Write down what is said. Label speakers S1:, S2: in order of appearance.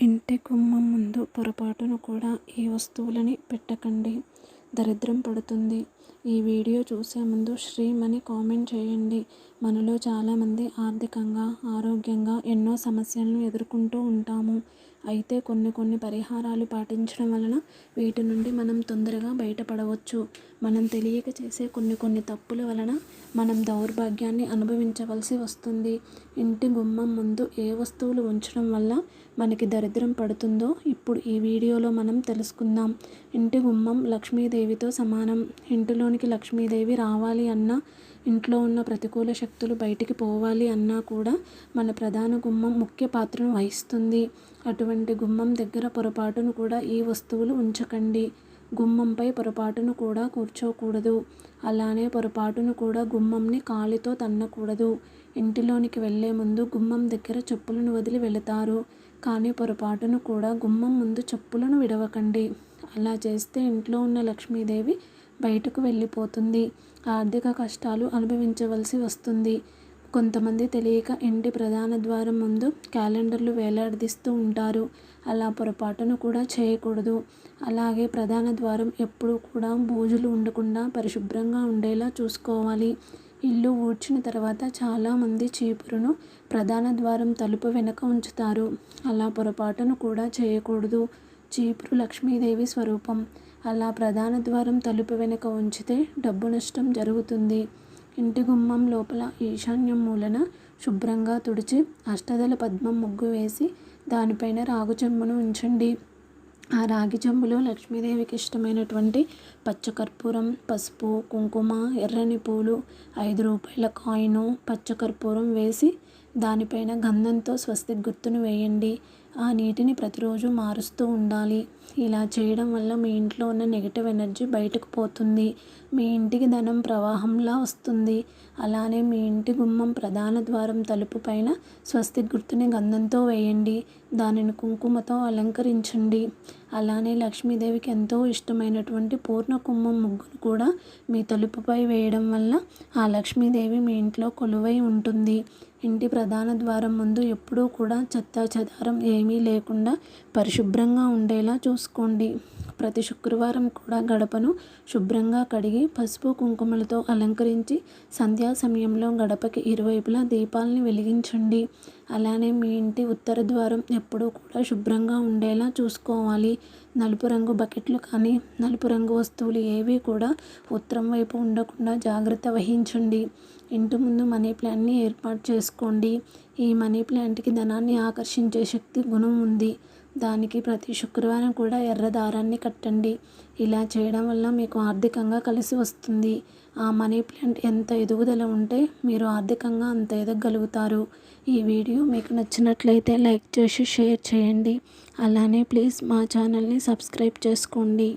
S1: ఇంటి గుమ్మం ముందు పొరపాటున కూడా ఈ వస్తువులని పెట్టకండి. దరిద్రం పడుతుంది. ఈ వీడియో చూసే ముందు శ్రీమని కామెంట్ చేయండి. మనలో చాలామంది ఆర్థికంగా ఆరోగ్యంగా ఎన్నో సమస్యలను ఎదుర్కొంటూ ఉంటాము. అయితే కొన్ని కొన్ని పరిహారాలు పాటించడం వలన వీటి నుండి మనం తొందరగా బయటపడవచ్చు. మనం తెలియక చేసే కొన్ని కొన్ని తప్పుల వలన మనం దౌర్భాగ్యాన్ని అనుభవించవలసి వస్తుంది. ఇంటి గుమ్మం ముందు ఏ వస్తువులు ఉంచడం వల్ల మనకి దరిద్రం పడుతుందో ఇప్పుడు ఈ వీడియోలో మనం తెలుసుకుందాం. ఇంటి గుమ్మం లక్ష్మీదేవితో సమానం. ఇంటిలోనికి లక్ష్మీదేవి రావాలి అన్న ఇంట్లో ఉన్న ప్రతికూల శక్తి శక్తులు బయటికి పోవాలి అన్నా కూడా మన ప్రధాన గుమ్మం ముఖ్య పాత్రను వహిస్తుంది. అటువంటి గుమ్మం దగ్గర పొరపాటును కూడా ఈ వస్తువులు ఉంచకండి. గుమ్మంపై పొరపాటును కూడా కూర్చోకూడదు. అలానే పొరపాటును కూడా గుమ్మంని కాలితో తన్నకూడదు. ఇంటిలోనికి వెళ్ళే ముందు గుమ్మం దగ్గర చెప్పులను వదిలి వెళతారు. కానీ పొరపాటును కూడా గుమ్మం ముందు చెప్పులను విడవకండి. అలా చేస్తే ఇంట్లో ఉన్న లక్ష్మీదేవి బయటకు వెళ్ళిపోతుంది. ఆర్థిక కష్టాలు అనుభవించవలసి వస్తుంది. కొంతమంది తెలియక ఇంటి ప్రధాన ద్వారం ముందు క్యాలెండర్లు వేలాడదీస్తూ ఉంటారు. అలా పొరపాటును కూడా చేయకూడదు. అలాగే ప్రధాన ద్వారం ఎప్పుడూ కూడా బూజులు ఉండకుండా పరిశుభ్రంగా ఉండేలా చూసుకోవాలి. ఇల్లు ఊడ్చిన తర్వాత చాలామంది చీపురును ప్రధాన ద్వారం తలుపు వెనక ఉంచుతారు. అలా పొరపాటును కూడా చేయకూడదు. చీపురు లక్ష్మీదేవి స్వరూపం. అలా ప్రధాన ద్వారం తలుపు వెనుక ఉంచితే డబ్బు నష్టం జరుగుతుంది. ఇంటి గుమ్మం లోపల ఈశాన్యం మూలన శుభ్రంగా తుడిచి అష్టదల పద్మం ముగ్గు వేసి దానిపైన రాగు చెంబును ఉంచండి. ఆ రాగి చెంబులో లక్ష్మీదేవికి ఇష్టమైనటువంటి పచ్చకర్పూరం పసుపు కుంకుమ ఎర్రని పూలు ఐదు రూపాయల కాయిను పచ్చకర్పూరం వేసి దానిపైన గంధంతో స్వస్తి గుర్తును వేయండి. ఆ నీటిని ప్రతిరోజు మారుస్తూ ఉండాలి. ఇలా చేయడం వల్ల మీ ఇంట్లో ఉన్న నెగిటివ్ ఎనర్జీ బయటకు పోతుంది. మీ ఇంటికి ధనం ప్రవాహంలా వస్తుంది. అలానే మీ ఇంటి గుమ్మం ప్రధాన ద్వారం తలుపు పైన స్వస్తి గుర్తుని గంధంతో వేయండి. దానిని కుంకుమతో అలంకరించండి. అలానే లక్ష్మీదేవికి ఎంతో ఇష్టమైనటువంటి పూర్ణ కుంభం ముగ్గును కూడా మీ తలుపుపై వేయడం వల్ల ఆ లక్ష్మీదేవి మీ ఇంట్లో కొలువై ఉంటుంది. ఇంటి ప్రధాన ద్వారం ముందు ఎప్పుడూ కూడా చెత్త చెదారం ఏమీ లేకుండా పరిశుభ్రంగా ఉండేలా చూసుకోండి. ప్రతి శుక్రవారం కూడా గడపను శుభ్రంగా కడిగి పసుపు కుంకుమలతో అలంకరించి సంధ్యా సమయంలో గడపకి ఇరువైపులా దీపాలని వెలిగించండి. అలానే మీ ఇంటి ఉత్తర ద్వారం ఎప్పుడూ కూడా శుభ్రంగా ఉండేలా చూసుకోవాలి. నలుపు రంగు బకెట్లు కానీ నలుపు రంగు వస్తువులు ఏవి కూడా ఉత్తరం వైపు ఉండకుండా జాగ్రత్త వహించండి. ఇంటి ముందు మనీ ప్లాంట్ని ఏర్పాటు చేసుకోండి. ఈ మనీ ప్లాంట్కి ధనాన్ని ఆకర్షించే శక్తి గుణం ఉంది. దానికి ప్రతి శుక్రవారం కూడా ఎర్ర దారాన్ని కట్టండి. ఇలా చేయడం వల్ల మీకు ఆర్థికంగా కలిసి వస్తుంది. ఆ మనీ ప్లాంట్ ఎంత ఎదుగుదల ఉంటే మీరు ఆర్థికంగా అంత ఎదగలుగుతారు. ఈ వీడియో మీకు నచ్చినట్లయితే లైక్ చేసి షేర్ చేయండి. అలానే ప్లీజ్ మా ఛానల్ని సబ్స్క్రైబ్ చేసుకోండి.